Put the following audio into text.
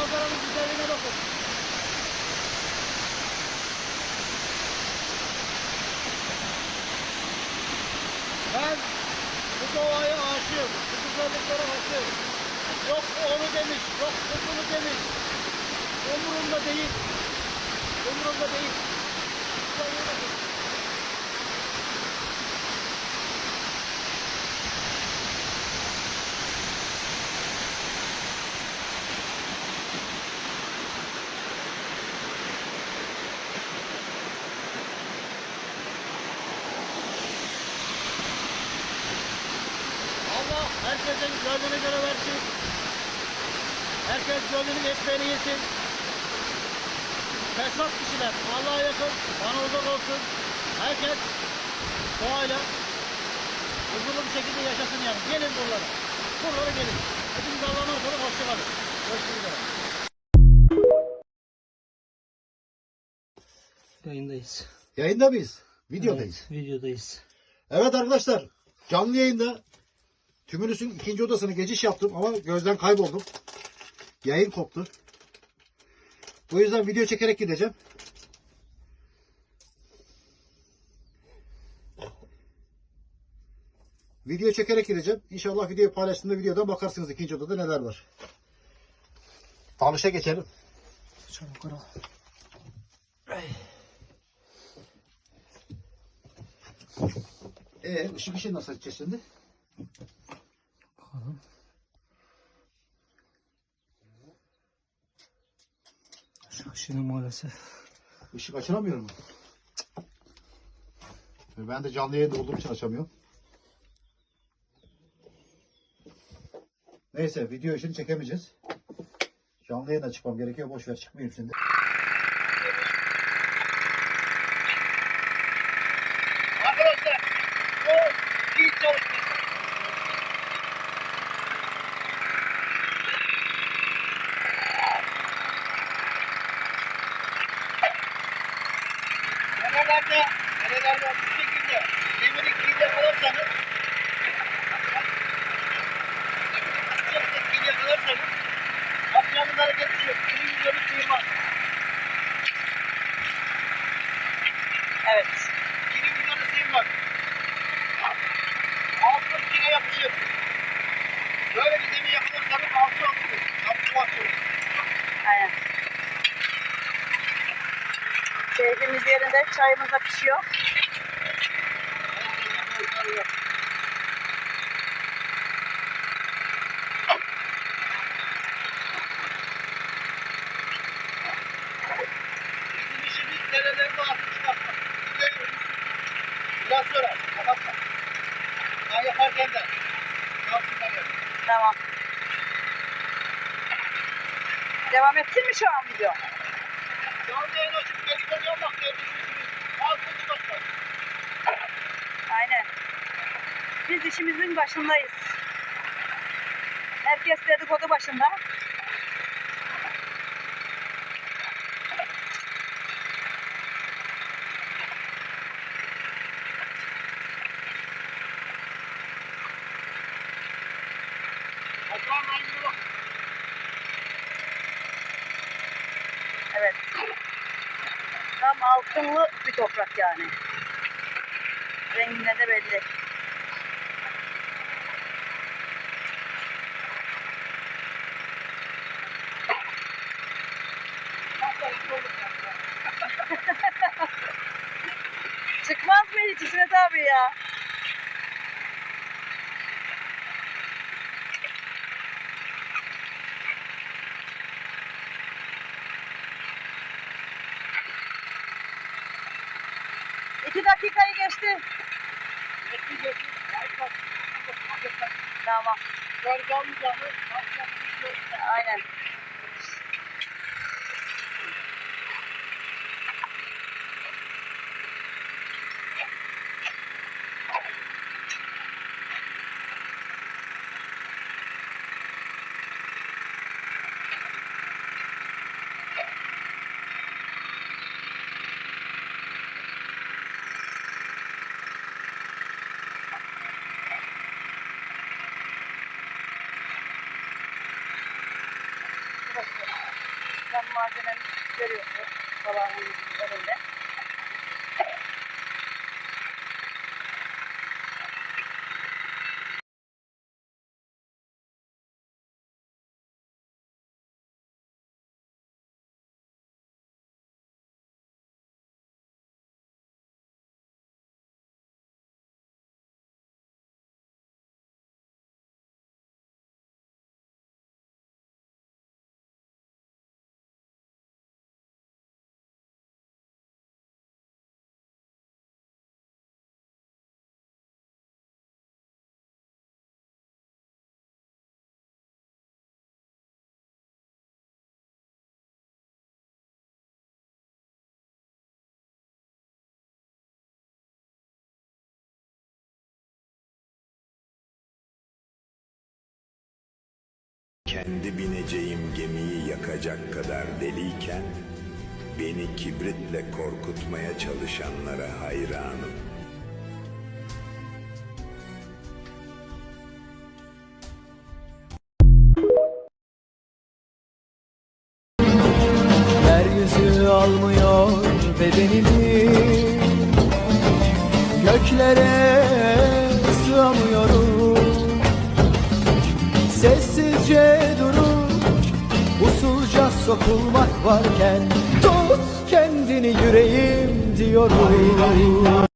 manzaranın güzelliğine bakın. Ben bu doğaya aşığım, bu güzelliklere aşığım. Yok onu demiş, yok bu bunu demiş. Umurumda değil. Umurumda değil. Güzelliğe bakın. Herkesin gönlüne göre versin. Herkes gönlünün ekmeğini yesin. Fesat kişiler Allah'a yakın, bana uzak olsun. Herkes doğayla huzurlu bir şekilde yaşasın yani. Gelin buralara. Buralara gelin. Hepiniz Allah'a emanet olun. Hoşçakalın. Görüşmek üzere. Yayındayız. Yayında mıyız? Videodayız. Evet, videodayız. Evet arkadaşlar canlı yayında Tümülüs'ün ikinci odasını geçiş yaptım ama gözden kayboldum. Yayın koptu. Bu yüzden video çekerek gideceğim. Video çekerek gideceğim. İnşallah videoyu paylaştığımda videodan bakarsınız ikinci odada neler var. Dalışa geçelim. Çabuk ara. Ee, ışık ışığı nasıl açacağız şimdi? Şimdi maalesef. Işık açılamıyor mu? Ben de canlı yayında olduğum için açamıyorum. Neyse video işini çekemeyeceğiz. Canlı yayına çıkmam gerekiyor. Boş ver çıkmayayım şimdi. Arkadaşlar, o iyi çalıştı. Nerelerde bu şekilde demiri kil yakalarsanız şekilde kil yakalarsanız yapacağınız hareket şu, kilin yüzünü sıyırmaz. Evet. Kilin yüzünü sıyırmaz. Altın kile yapışır. Böyle bir demir yakalarsanız altı atılır. Altı atılır. Aynen. Keyfimiz yerinde çayımız da pişiyor. Ben yaparken de. Yapsınlar yani. Tamam. Devam etsin mi şu an video? Canlı yayın açıp dedikodu yapmak diye düşünüyorsunuz. Altını başlar. Aynen. Biz işimizin başındayız. Herkes dedikodu başında. Evet. Tam altınlı bir toprak yani. Rengine de belli. Çıkmaz mı hiç İsmet abi ya? İki dakikayı geçti. Geçti geçti. Tamam. Şey yok. Aynen. Sen malzemeni görüyorsun. Salağın önünde. Kendi bineceğim gemiyi yakacak kadar deliyken beni kibritle korkutmaya çalışanlara hayranım. Sokulmak varken Tut kendini yüreğim diyorum